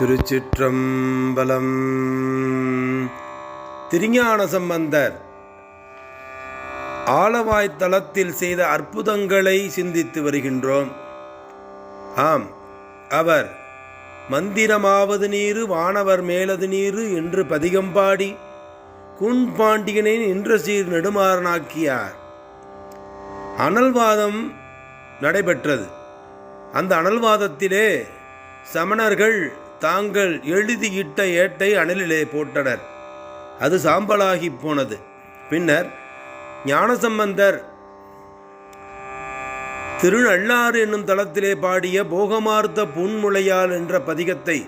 திருச்சிற்றம்பலம். திருஞான சம்பந்தர் ஆலவாய்த்தளத்தில் செய்த அற்புதங்களை சிந்தித்து வருகின்றோம். ஆம் அவர் மந்திரமாவது நீரு வானவர் மேலது நீரு என்று பதிகம்பாடி குண்பாண்டியனை நின்ற சீர் நெடுமாறனாக்கியார். அனல்வாதம் நடைபெற்றது. அந்த அனல்வாதத்திலே சமணர்கள் தாங்கள் எழுதியிட்ட ஏட்டை அனலிலே போட்டனர். அது சாம்பலாகி போனது. பின்னர் ஞானசம்பந்தர் திருநள்ளாறு என்னும் தளத்திலே பாடிய போகமார்த்த புன்முளையால் என்ற பதிகத்தை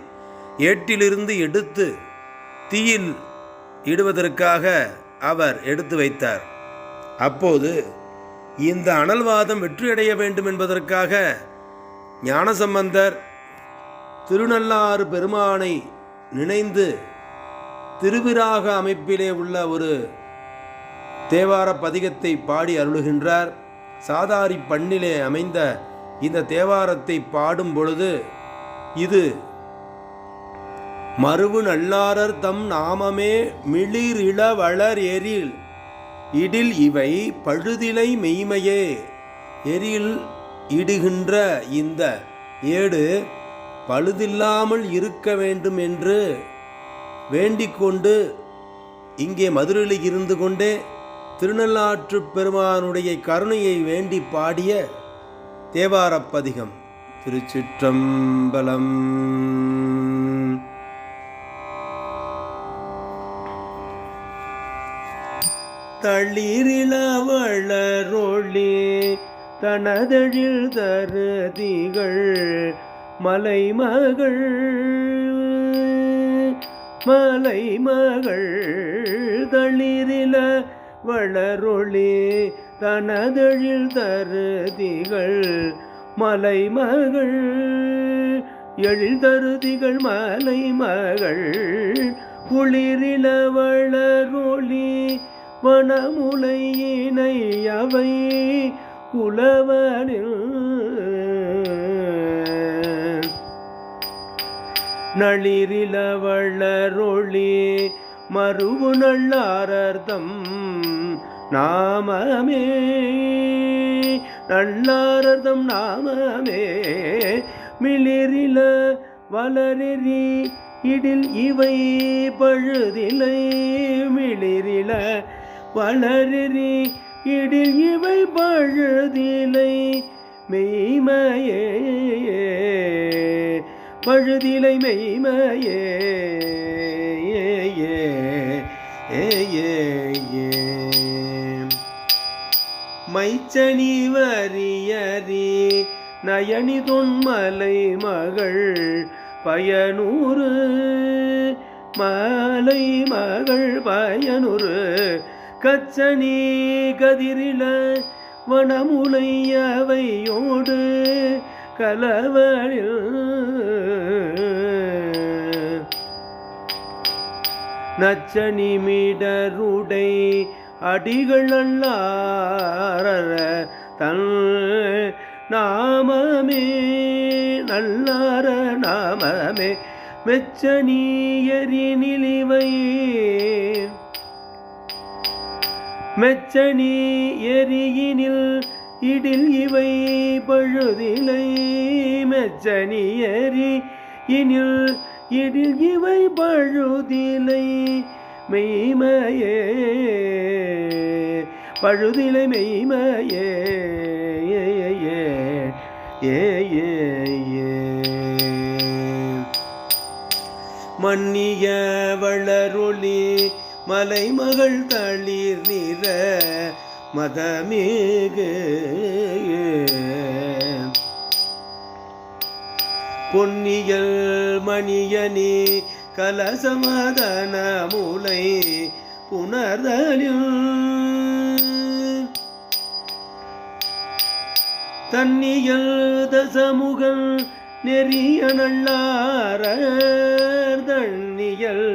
ஏட்டிலிருந்து எடுத்து தீயில் இடுவதற்காக அவர் எடுத்து வைத்தார். அப்போது இந்த அனல்வாதம் வெற்றியடைய வேண்டும் என்பதற்காக ஞானசம்பந்தர் திருநள்ளாறு பெருமானை நினைந்து திருவிராக அமைப்பிலே உள்ள ஒரு தேவார பதிகத்தை பாடி அருளுகின்றார். சாதாரி பண்ணிலே அமைந்த இந்த தேவாரத்தை பாடும் பொழுது இது மறுவு நல்லாரர் தம் நாமமே மிளிரிள வளர் எரில் இடில் இவை பழுதிலை மெய்மையே எரில் இடுகின்ற இந்த ஏடு பழுதில்லாமல் இருக்க வேண்டும் என்று வேண்டிக்கொண்டு இங்கே மதுரையில் இருந்து கொண்டே திருநள்ளாற்று பெருமானுடைய கருணையை வேண்டி பாடிய தேவாரப்பதிகம் திருச்சிற்றம்பலம். தளிரிளவளரொளி தனதழில் தருதிகள் மலைமகள் மலைமகள் தளிரில வளரொளி தனதழில் தருதிகள் மலைமகள் எழில் தருதிகள் மலைமகள் குளிரில வளரொளி வனமுலையினை அவை குலவனில் நளிரில வளரொளி மறுவு நல்லாரர்த்தம் நாமமே. நல்லாரர்த்தம் நாமமே. மிளிரில வளரெறி இடில் இவை பழுதிலை மிளிரில வளரெறி இடில் இவை பழுதிலை மெய்மையே. பழுதிலை மெய்மையே. ஏ ஏ மைச்சனி வரியறி நயனி தொன்மலை மகள் பயனூறு. மலை மகள் பயனூறு. கச்சனி கதிரில வனமுலையவையோடு கலவரில் நச்சனி மீடருடை அடிகள் அல்லார தன் நாமமே நல்லார நாமமே மெச்சனீயரி நிலிவை மெச்சனி எரியினில் இடில் இவை பழுதிலை மெச்சனியறி இனில் இடில் இவை பழுதிலை மெய்மையே பழுதிலை மெய்மையே ஏ ஏ ஏ ஏ. மன்னிய வளரொளி மலைமகள் தளிர் நிற மதமேகு. பொன்னியல் மணியனி கலசமதன மூலை புனர்தலில் தன்னியல் தசமுகல் நெறிய நல்லார தன்னியல்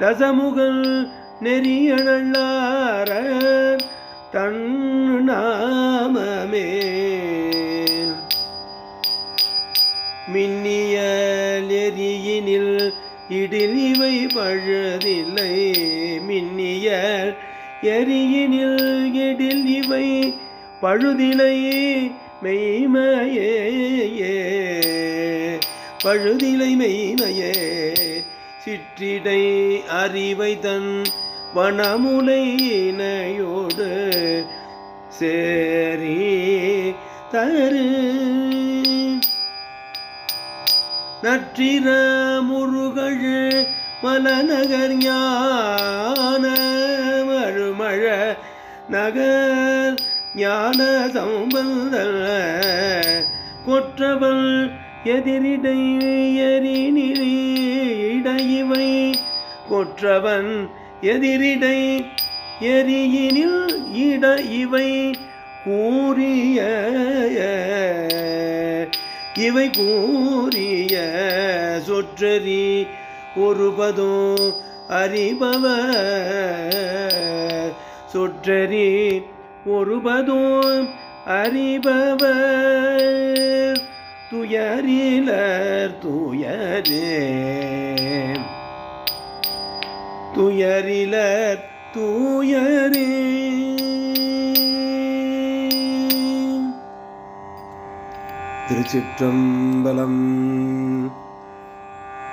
தசமுகல் நெறிய நல்லார தன்னாமமே நாமமே. எரியினில் இடில் இவை பழுதில்லை. மின்னிய எரியினில் எடில் இவை பழுதிலை மெய்மையே. பழுதிலை மெய்மையே. சிற்றிடை அறிவை தன் வனமுலை சேரி தரு. நற்றிர முருகழ் மலநகர் ஞான மழுமழ நகர் ஞான சம்பந்த கொற்றவள் எதிரிடை எரிநிலை இடையவை கொற்றவன் எதிரிடை எரியினில் இட இவை கூறிய இவை கூறிய சொற்றறி ஒருபதோ அறிபவ. சொற்றறி ஒருபதோ அறிபவர் துயரிலர் துயரே. துயரில தூயரே. திருச்சிற்றம்பலம்.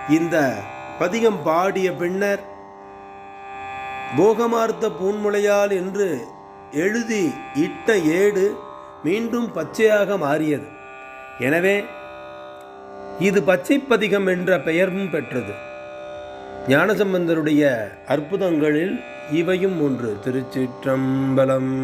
இந்த பதிகம் பாடிய பின்னர் போகமார்த்த பூன்முளையால் என்று எழுதி இட்ட ஏடு மீண்டும் பச்சையாக மாறியது. எனவே இது பச்சை பதிகம் என்ற பெயரும் பெற்றது. ஞானசம்பந்தருடைய அற்புதங்களில் இவையும் ஒன்று. திருச்சிற்றம்பலம்.